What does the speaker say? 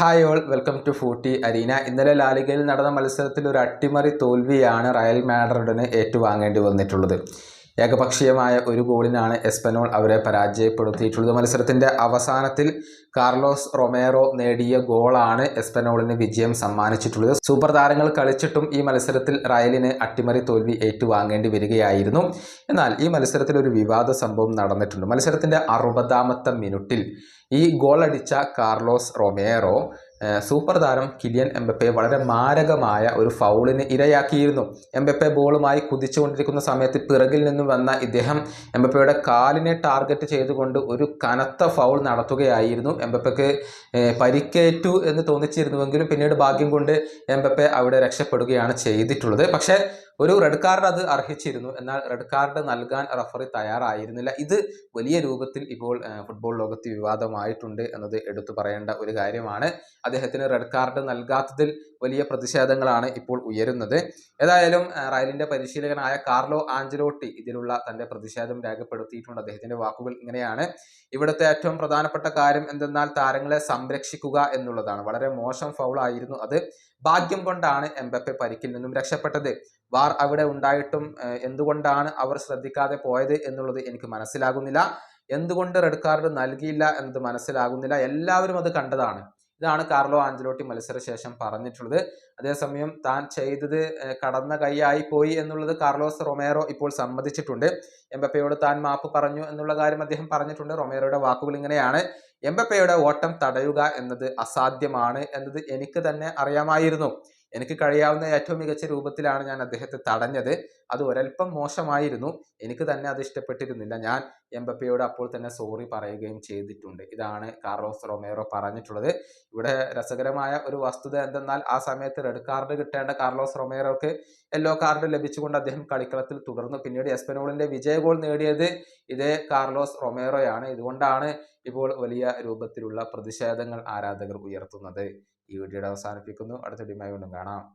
Hi all welcome to Footy Arena ഇന്നലെ ലാലിഗയിൽ നടന്ന മത്സരത്തിൽ ഒരു അട്ടിമറി തോൽവിയാണ് റയൽ മാഡ്രിഡിന് ഏറ്റുവാങ്ങേണ്ടി വന്നിട്ടുള്ളത്. ഏകപക്ഷീയമായ ഒരു ഗോളിനാണ് എസ്പനോൾ അവരെ പരാജയപ്പെടുത്തിയിട്ടുള്ളത്. മത്സരത്തിന്റെ അവസാനത്തിൽ കാർലോസ് റൊമേറോ നേടിയ ഗോളാണ് എസ്പനോളിന് വിജയം സമ്മാനിച്ചിട്ടുള്ളത്. സൂപ്പർ താരങ്ങൾ കളിച്ചിട്ടും ഈ മത്സരത്തിൽ റയലിന് അട്ടിമറി തോൽവി ഏറ്റുവാങ്ങേണ്ടി വരികയായിരുന്നു. എന്നാൽ ഈ മത്സരത്തിൽ ഒരു വിവാദ സംഭവം നടന്നിട്ടുണ്ട്. മത്സരത്തിന്റെ അറുപതാമത്തെ മിനിറ്റിൽ ഈ ഗോളടിച്ച കാർലോസ് റൊമേറോ സൂപ്പർ താരം കിലിയൻ എംബപ്പെ വളരെ മാരകമായ ഒരു ഫൗളിന് ഇരയാക്കിയിരുന്നു. എംബപ്പെ ബോളുമായി കുതിച്ചുകൊണ്ടിരിക്കുന്ന സമയത്ത് പിറകിൽ നിന്നും വന്ന ഇദ്ദേഹം എംബപ്പയുടെ കാലിനെ ടാർഗറ്റ് ചെയ്തുകൊണ്ട് ഒരു കനത്ത ഫൗൾ നടത്തുകയായിരുന്നു. എംബപ്പയ്ക്ക് പരിക്കേറ്റു എന്ന് തോന്നിച്ചിരുന്നുവെങ്കിലും പിന്നീട് ഭാഗ്യം കൊണ്ട് എംബപ്പെ അവിടെ രക്ഷപ്പെടുകയാണ് ചെയ്തിട്ടുള്ളത്. പക്ഷേ ഒരു റെഡ് കാർഡ് അത് അർഹിച്ചിരുന്നു. എന്നാൽ റെഡ് കാർഡ് നൽകാൻ റഫറി തയ്യാറായിരുന്നില്ല. ഇത് വലിയ രൂപത്തിൽ ഇപ്പോൾ ഫുട്ബോൾ ലോകത്ത് വിവാദമായിട്ടുണ്ട് എന്നത് എടുത്തു പറയേണ്ട ഒരു കാര്യമാണ്. അദ്ദേഹത്തിന് റെഡ് കാർഡ് നൽകാത്തതിൽ വലിയ പ്രതിഷേധങ്ങളാണ് ഇപ്പോൾ ഉയരുന്നത്. ഏതായാലും റയലിന്റെ പരിശീലകനായ കാർലോ ആഞ്ചലോട്ടി ഇതിലുള്ള തന്റെ പ്രതിഷേധം രേഖപ്പെടുത്തിയിട്ടുണ്ട്. അദ്ദേഹത്തിന്റെ വാക്കുകൾ ഇങ്ങനെയാണ്. ഇവിടുത്തെ ഏറ്റവും പ്രധാനപ്പെട്ട കാര്യം എന്തെന്നാൽ താരങ്ങളെ സംരക്ഷിക്കുക എന്നുള്ളതാണ്. വളരെ മോശം ഫൗൾ ആയിരുന്നു അത്. ഭാഗ്യം കൊണ്ടാണ് എംബപ്പെ പരിക്കിൽ നിന്നും രക്ഷപ്പെട്ടത്. വാർ അവിടെ ഉണ്ടായിട്ടും എന്തുകൊണ്ടാണ് അവർ ശ്രദ്ധിക്കാതെ പോയത് എന്നുള്ളത് എനിക്ക് മനസ്സിലാകുന്നില്ല. എന്തുകൊണ്ട് റെഡ് കാർഡ് നൽകിയില്ല എന്നത് മനസ്സിലാകുന്നില്ല. എല്ലാവരും അത് കണ്ടതാണ്. ഇതാണ് കാർലോ ആഞ്ചലോട്ടി മത്സരശേഷം പറഞ്ഞിട്ടുള്ളത്. അതേസമയം താൻ ചെയ്തത് കടന്ന കൈയായി പോയി എന്നുള്ളത് കാർലോസ് റൊമേറോ ഇപ്പോൾ സമ്മതിച്ചിട്ടുണ്ട്. എംബപ്പയോട് താൻ മാപ്പ് പറഞ്ഞു എന്നുള്ള കാര്യം അദ്ദേഹം പറഞ്ഞിട്ടുണ്ട്. റൊമേറോയുടെ വാക്കുകൾ ഇങ്ങനെയാണ്. എംബപ്പയുടെ ഓട്ടം തടയുക എന്നത് അസാധ്യമാണ് എന്നത് എനിക്ക് തന്നെ അറിയാമായിരുന്നു. എനിക്ക് കഴിയാവുന്ന ഏറ്റവും മികച്ച രൂപത്തിലാണ് ഞാൻ അദ്ദേഹത്തെ തടഞ്ഞത്. അത് ഒരൽപ്പം മോശമായിരുന്നു. എനിക്ക് തന്നെ അത് ഇഷ്ടപ്പെട്ടിരുന്നില്ല. ഞാൻ എംബപ്പയോട് അപ്പോൾ തന്നെ സോറി പറയുകയും ചെയ്തിട്ടുണ്ട്. ഇതാണ് കാർലോസ് റൊമേറോ പറഞ്ഞിട്ടുള്ളത്. ഇവിടെ രസകരമായ ഒരു വസ്തുത എന്തെന്നാൽ ആ സമയത്ത് റെഡ് കാർഡ് കിട്ടേണ്ട കാർലോസ് റൊമേറോക്ക് യെല്ലോ കാർഡ് ലഭിച്ചുകൊണ്ട് അദ്ദേഹം കളിക്കളത്തിൽ തുടർന്നു. പിന്നീട് എസ്പെനോളിന്റെ വിജയ ഗോൾ നേടിയത് ഇതേ കാർലോസ് റൊമേറോയാണ്. ഇതുകൊണ്ടാണ് ഇപ്പോൾ വലിയ രൂപത്തിലുള്ള പ്രതിഷേധങ്ങൾ ആരാധകർ ഉയർത്തുന്നത്. ഈ വീഡിയോയുടെ അവസാനിപ്പിക്കുന്നു. അടുത്ത വീഡിയോയുമായി വീണ്ടും കാണാം.